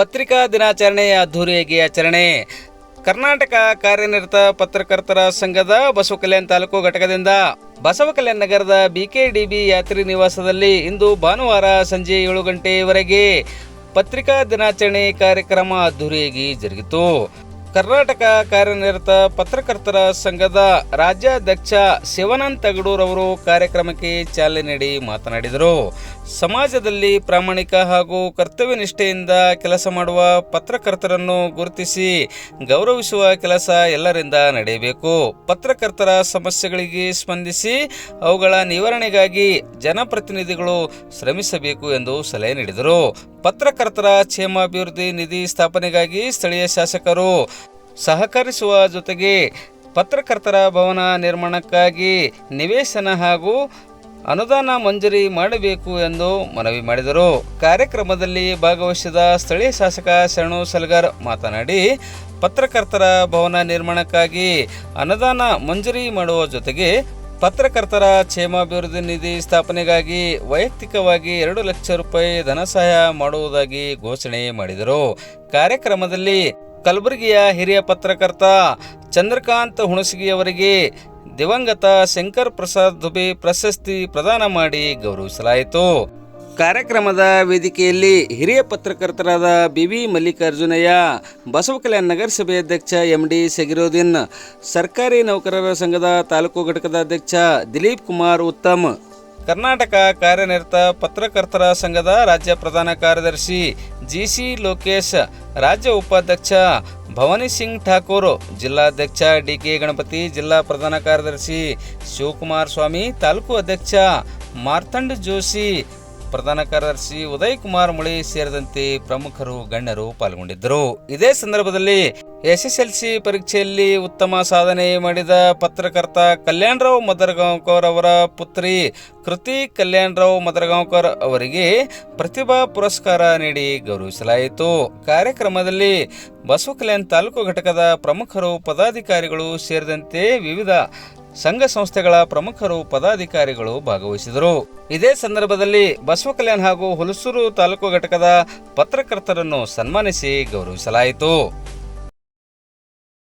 ಪತ್ರಿಕಾ ದಿನಾಚರಣೆಯ ಅದ್ದೂರಿಯಾಗಿ ಆಚರಣೆ. ಕರ್ನಾಟಕ ಕಾರ್ಯನಿರತ ಪತ್ರಕರ್ತರ ಸಂಘದ ಬಸವ ಕಲ್ಯಾಣ ತಾಲೂಕು ಘಟಕದಿಂದ ಬಸವ ಕಲ್ಯಾಣ ನಗರದ ಬಿಕೆಡಿಬಿ ಯಾತ್ರಿ ನಿವಾಸದಲ್ಲಿ ಇಂದು ಭಾನುವಾರ ಸಂಜೆ ಏಳು ಗಂಟೆಯವರೆಗೆ ಪತ್ರಿಕಾ ದಿನಾಚರಣೆ ಕಾರ್ಯಕ್ರಮ ಅದ್ದೂರಿಯಾಗಿ ಜರುಗಿತು. ಕರ್ನಾಟಕ ಕಾರ್ಯನಿರತ ಪತ್ರಕರ್ತರ ಸಂಘದ ರಾಜ್ಯಾಧ್ಯಕ್ಷ ಶಿವಾನಂದ್ ತಗಡೂರ್ ಅವರು ಕಾರ್ಯಕ್ರಮಕ್ಕೆ ಚಾಲನೆ ನೀಡಿ ಮಾತನಾಡಿದರು. ಸಮಾಜದಲ್ಲಿ ಪ್ರಾಮಾಣಿಕ ಹಾಗೂ ಕರ್ತವ್ಯ ನಿಷ್ಠೆಯಿಂದ ಕೆಲಸ ಮಾಡುವ ಪತ್ರಕರ್ತರನ್ನು ಗುರುತಿಸಿ ಗೌರವಿಸುವ ಕೆಲಸ ಎಲ್ಲರಿಂದ ನಡೆಯಬೇಕು. ಪತ್ರಕರ್ತರ ಸಮಸ್ಯೆಗಳಿಗೆ ಸ್ಪಂದಿಸಿ ಅವುಗಳ ನಿವಾರಣೆಗಾಗಿ ಜನಪ್ರತಿನಿಧಿಗಳು ಶ್ರಮಿಸಬೇಕು ಎಂದು ಸಲಹೆ ನೀಡಿದರು. ಪತ್ರಕರ್ತರ ಕ್ಷೇಮಾಭಿವೃದ್ಧಿ ನಿಧಿ ಸ್ಥಾಪನೆಗಾಗಿ ಸ್ಥಳೀಯ ಶಾಸಕರು ಸಹಕರಿಸುವ ಜೊತೆಗೆ ಪತ್ರಕರ್ತರ ಭವನ ನಿರ್ಮಾಣಕ್ಕಾಗಿ ನಿವೇಶನ ಹಾಗೂ ಅನುದಾನ ಮಂಜೂರಿ ಮಾಡಬೇಕು ಎಂದು ಮನವಿ ಮಾಡಿದರು. ಕಾರ್ಯಕ್ರಮದಲ್ಲಿ ಭಾಗವಹಿಸಿದ ಸ್ಥಳೀಯ ಶಾಸಕ ಶರಣು ಸಲ್ಗಾರ್ ಮಾತನಾಡಿ, ಪತ್ರಕರ್ತರ ಭವನ ನಿರ್ಮಾಣಕ್ಕಾಗಿ ಅನುದಾನ ಮಂಜೂರಿ ಮಾಡುವ ಜೊತೆಗೆ ಪತ್ರಕರ್ತರ ಕ್ಷೇಮಾಭಿವೃದ್ಧಿ ನಿಧಿ ಸ್ಥಾಪನೆಗಾಗಿ ವೈಯಕ್ತಿಕವಾಗಿ ಎರಡು ಲಕ್ಷ ರೂಪಾಯಿ ಧನ ಸಹಾಯ ಮಾಡುವುದಾಗಿ ಘೋಷಣೆ ಮಾಡಿದರು. ಕಾರ್ಯಕ್ರಮದಲ್ಲಿ ಕಲಬುರಗಿಯ ಹಿರಿಯ ಪತ್ರಕರ್ತ ಚಂದ್ರಕಾಂತ್ ಹುಣಸಗಿಯವರಿಗೆ ದಿವಂಗತ ಶಂಕರ್ ಪ್ರಸಾದ್ ದುಬೆ ಪ್ರಶಸ್ತಿ ಪ್ರದಾನ ಮಾಡಿ ಗೌರವಿಸಲಾಯಿತು. ಕಾರ್ಯಕ್ರಮದ ವೇದಿಕೆಯಲ್ಲಿ ಹಿರಿಯ ಪತ್ರಕರ್ತರಾದ ಬಿ ವಿ ಮಲ್ಲಿಕಾರ್ಜುನಯ್ಯ, ಬಸವ ಕಲ್ಯಾಣ ನಗರಸಭೆ ಅಧ್ಯಕ್ಷ ಎಂ ಡಿ ಸಗಿರೋದಿನ್, ಸರ್ಕಾರಿ ನೌಕರರ ಸಂಘದ ತಾಲೂಕು ಘಟಕದ ಅಧ್ಯಕ್ಷ ದಿಲೀಪ್ ಕುಮಾರ್ ಉತ್ತಮ್. ಕರ್ನಾಟಕ ಕಾರ್ಯನಿರತ ಪತ್ರಕರ್ತರ ಸಂಘದ ರಾಜ್ಯ ಪ್ರಧಾನ ಕಾರ್ಯದರ್ಶಿ ಜಿ ಸಿ ಲೋಕೇಶ್, ರಾಜ್ಯ ಉಪಾಧ್ಯಕ್ಷ ಭವಾನಿ ಸಿಂಗ್ ಠಾಕೂರ್, ಜಿಲ್ಲಾಧ್ಯಕ್ಷ ಡಿ ಕೆ ಗಣಪತಿ, ಜಿಲ್ಲಾ ಪ್ರಧಾನ ಕಾರ್ಯದರ್ಶಿ ಶಿವಕುಮಾರ್ ಸ್ವಾಮಿ, ತಾಲೂಕು ಅಧ್ಯಕ್ಷ ಮಾರ್ತಂಡ್ ಜೋಶಿ ಪ್ರಧಾನ ಕಾರ್ಯದರ್ಶಿ ಉದಯ್ ಕುಮಾರ್ ಮುಳಿ ಸೇರಿದಂತೆ ಪ್ರಮುಖರು, ಗಣ್ಯರು ಪಾಲ್ಗೊಂಡಿದ್ದರು. ಇದೇ ಸಂದರ್ಭದಲ್ಲಿ ಎಸ್ಎಸ್ಎಲ್ಸಿ ಪರೀಕ್ಷೆಯಲ್ಲಿ ಉತ್ತಮ ಸಾಧನೆ ಮಾಡಿದ ಪತ್ರಕರ್ತ ಕಲ್ಯಾಣರಾವ್ ಮದರಗಾಂವ್ಕರ್ ಅವರ ಪುತ್ರಿ ಕೃತಿ ಕಲ್ಯಾಣರಾವ್ ಮದರಗಾಂವ್ಕರ್ ಅವರಿಗೆ ಪ್ರತಿಭಾ ಪುರಸ್ಕಾರ ನೀಡಿ ಗೌರವಿಸಲಾಯಿತು. ಕಾರ್ಯಕ್ರಮದಲ್ಲಿ ಬಸವ ಕಲ್ಯಾಣ್ ತಾಲೂಕು ಘಟಕದ ಪ್ರಮುಖರು, ಪದಾಧಿಕಾರಿಗಳು ಸೇರಿದಂತೆ ವಿವಿಧ ಸಂಘ ಸಂಸ್ಥೆಗಳ ಪ್ರಮುಖರು ಪದಾಧಿಕಾರಿಗಳು ಭಾಗವಹಿಸಿದರು. ಇದೇ ಸಂದರ್ಭದಲ್ಲಿ ಬಸವ ಕಲ್ಯಾಣ್ ಹಾಗೂ ಹುಲಸೂರು ತಾಲೂಕು ಘಟಕದ ಪತ್ರಕರ್ತರನ್ನು ಸನ್ಮಾನಿಸಿ ಗೌರವಿಸಲಾಯಿತು.